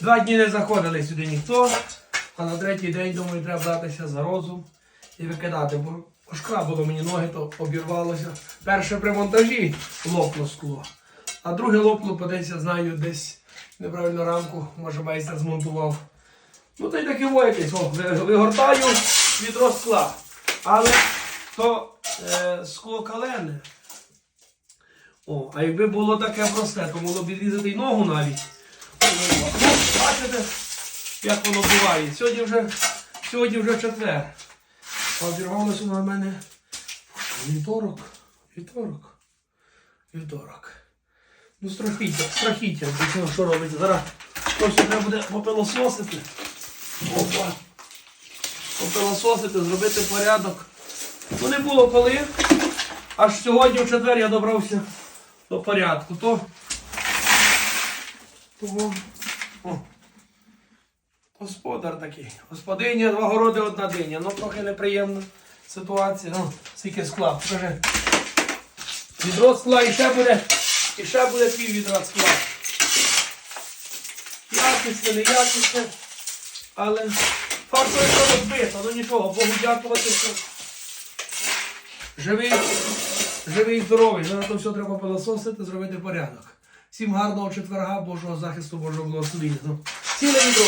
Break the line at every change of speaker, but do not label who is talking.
Два дні не заходили сюди ніхто, а на третій день, думаю, треба братися за розум і викидати, бо шкрабило мені ноги, то обірвалося. Перше при монтажі лопнуло скло, а друге лопнуло, подивися, знаю, десь неправильно рамку, може майстер змонтував. Ну та й таке якесь, о, вигортаю відро скла. Але то е, скло калене. О, а якби було таке просте, то могло б відрізати й ногу навіть. Бачите, як воно буває. Сьогодні вже, сьогодні вже четвер. Обірвалося на мене вівторок. Вівторок. Вівторок. Ну, страхіття, страхіття. Що, робити? Зараз все треба буде попилососити. Опа. Попилососити, зробити порядок. Ну не було коли. Аж сьогодні в четвер я добрався до порядку. То, того, о, господар такий. Господиня, два городи, одна диня. Ну трохи неприємна ситуація. Ну, скільки скла. Покажи. Відро скла і ще буде, і ще буде пів відра скла. Якісне, не якісне. Але факт, що розбито, ну нічого, Богу дякувати, що живий, живий, здоровий. Зараз то все треба пилососити, зробити порядок. Всім гарного четверга, Божого захисту, Божого благословення. Ну, Ціле відро.